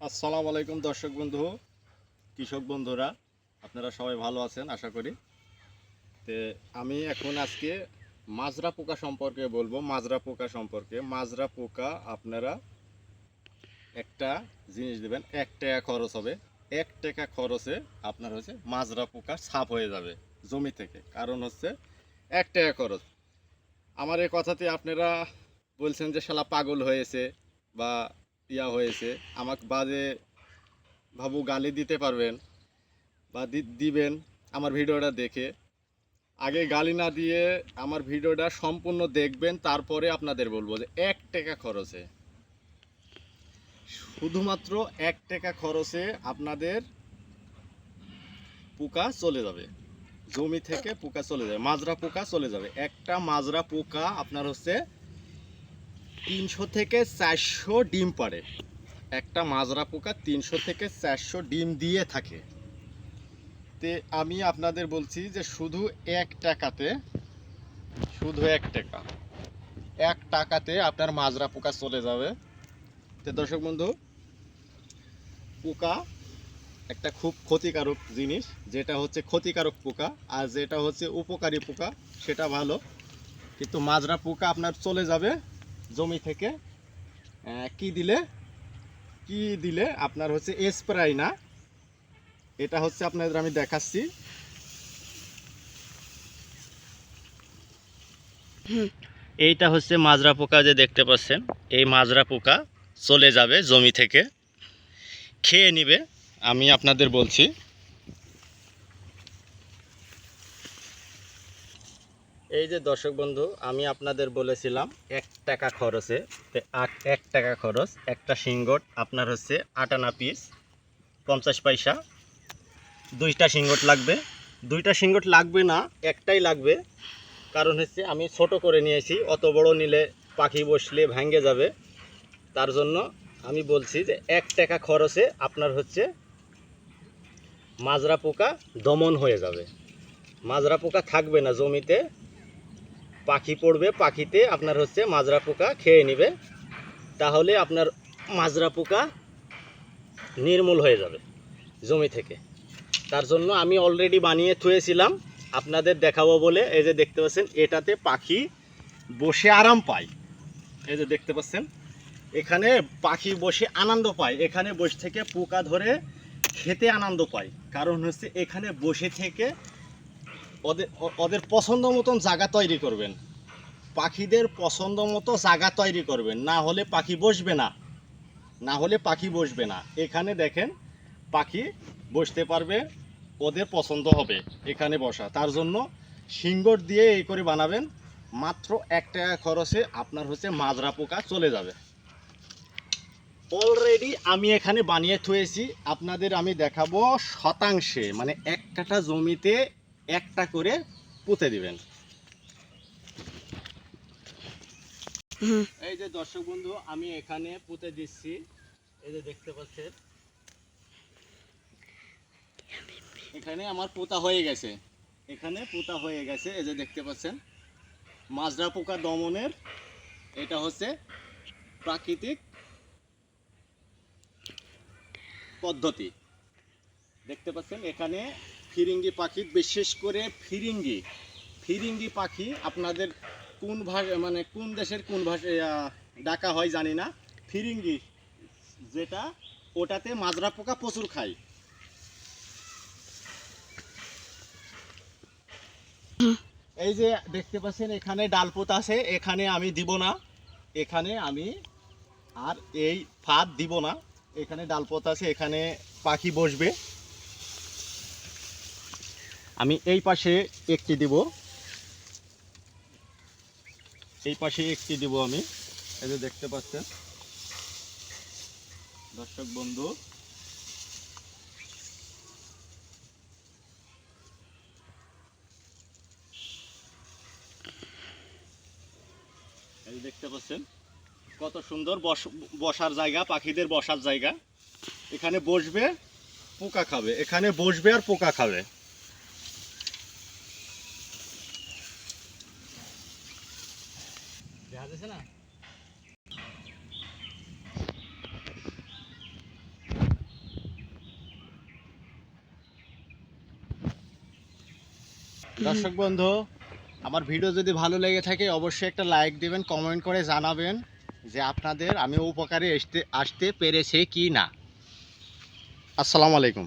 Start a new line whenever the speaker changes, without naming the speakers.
আসসালামু আলাইকুম দর্শক বন্ধু, কৃষক বন্ধুরা, আপনারা সবাই ভালো আছেন, আশা করি। তে আমি এখন আজকে মাজরা পোকা সম্পর্কে বলব, মাজরা পোকা সম্পর্কে। মাজরা পোকা আপনারা একটা জিনিস দেবেন, এক টাকা খরচ হবে। এক টাকা খরচে আপনার হচ্ছে মাজরা পোকা সাফ হয়ে যাবে জমি থেকে। কারণ হচ্ছে এক টাকা খরচ। আমার এই কথাতে আপনারা বলছেন যে শালা পাগল হয়েছে বা ইয়া হয়েছে, আমাকে বাজে ভাবু গালি দিতে পারবেন বা দিবেন আমার ভিডিওটা দেখে। আগে গালি না দিয়ে আমার ভিডিওটা সম্পূর্ণ দেখবেন, তারপরে আপনাদের বলব যে এক টাকা খরচে। শুধুমাত্র এক টাকা খরচে আপনাদের পোকা চলে যাবে। জমি থেকে পোকা চলে যাবে, মাজরা পোকা চলে যাবে। একটা মাজরা পোকা আপনার হচ্ছে তিনশো থেকে চারশো ডিম পারে। একটা মাজরা পোকা তিনশো থেকে চারশো ডিম দিয়ে থাকে। তে আমি আপনাদের বলছি যে শুধু এক টাকাতে, শুধু এক টাকা, এক টাকাতে আপনার মাজরা পোকা চলে যাবে। তো দর্শক বন্ধু, পোকা একটা খুব ক্ষতিকারক জিনিস, যেটা হচ্ছে ক্ষতিকারক পোকা, আর যেটা হচ্ছে উপকারী পোকা, সেটা ভালো। কিন্তু মাজরা পোকা আপনার চলে যাবে। জমি থেকে কি দিলে কি দিলে আপনার হচ্ছে স্প্রাই না? এটা হচ্ছে আপনাদের আমি দেখাচ্ছি। এইটা হচ্ছে মাজরা পোকা যে দেখতে পাচ্ছেন, এই মাজরা পোকা চলে যাবে জমি থেকে। খেয়ে নিবে, আমি আপনাদের বলছি। এই যে দর্শক বন্ধু, আমি আপনাদের বলেছিলাম এক টাকা খরচে এক টাকা খরচ, একটা সিঙ্গট আপনার হচ্ছে আটানা পিস পঞ্চাশ পয়সা। দুইটা সিঙ্গট লাগবে। দুইটা সিঙ্গট লাগবে না, একটাই লাগবে। কারণ হচ্ছে আমি ছোট করে নিয়েছি, অত বড় নিলে পাখি বসলে ভেঙে যাবে। তার জন্য আমি বলছি যে এক টাকা খরচে আপনার হচ্ছে মাজরা পোকা দমন হয়ে যাবে। মাজরা পোকা থাকবে না জমিতে পাখি পড়বে, পাখিতে আপনার হচ্ছে মাজরা পোকা খেয়ে নেবে। তাহলে আপনার মাজরা পোকা নির্মূল হয়ে যাবে জমি থেকে। তার জন্য আমি অলরেডি বানিয়ে থুয়েছিলাম, আপনাদের দেখাবো বলে। এই যে দেখতে পাচ্ছেন, এটাতে পাখি বসে আরাম পায়। এই যে দেখতে পাচ্ছেন, এখানে পাখি বসে আনন্দ পায়। এখানে বসে থেকে পোকা ধরে খেতে আনন্দ পায়। কারণ হচ্ছে এখানে বসে থেকে ওদের ওদের পছন্দ মতন জায়গা তৈরি করবেন। পাখিদের পছন্দ মতো জায়গা তৈরি করবেন। না হলে পাখি বসবে না। না হলে পাখি বসবে না। এখানে দেখেন পাখি বসতে পারবে, ওদের পছন্দ হবে এখানে বসা। তার জন্য সিঙ্গট দিয়ে এই করে বানাবেন। মাত্র এক টাকা খরচে আপনার হচ্ছে মাজরা পোকা চলে যাবে। অলরেডি আমি এখানে বানিয়ে থুয়েছি। আপনাদের আমি দেখাবো শতাংশে মানে এক কাঠা জমিতে একটা করে পুঁতে দিবেন। এই যে দর্শক বন্ধু আমি এখানে পুঁতে দিচ্ছি। এই যে দেখতে পাচ্ছেন। এখানে আমার পোতা হয়ে গেছে। এখানে পোতা হয়ে গেছে। এই যে দেখতে পাচ্ছেন মাজরা পোকা দমনের এটা হচ্ছে প্রাকৃতিক পদ্ধতি। দেখতে পাচ্ছেন এখানে ফিরিঙ্গি পাখি বিশেষ করে ফিরিঙ্গি। ফিরিঙ্গি পাখি আপনাদের কোন ভাষা মানে কোন দেশের কোন আহ, ডাকা হয় জানি না। ফিরিঙ্গি যেটা ওটাতে মাজরা পোকা প্রচুর খায়। এই যে দেখতে পাচ্ছেন এখানে ডালপোত আছে এখানে আমি দিব না। এখানে আমি আর এই ফাঁদ দিব না। এখানে ডালপোত আছে এখানে পাখি বসবে। আমি এই পাশে একটি দিব। এই পাশে একটি দিব আমি। এই যে দেখতে পাচ্ছেন। দর্শক বন্ধু, এই দেখতে পাচ্ছেন, কত সুন্দর বস- বসার জায়গা, পাখিদের বসার জায়গা। এখানে বসবে, পোকা খাবে। এখানে বসবে আর পোকা খাবে। না?
দর্শক বন্ধু, আমার ভিডিও যদি ভালো লেগে থাকে, অবশ্যই একটা লাইক দেবেন, কমেন্ট করে জানাবেন যে আপনাদের আমি উপকারে আসতে আসতে পেরেছি কি না আসসালামু আলাইকুম।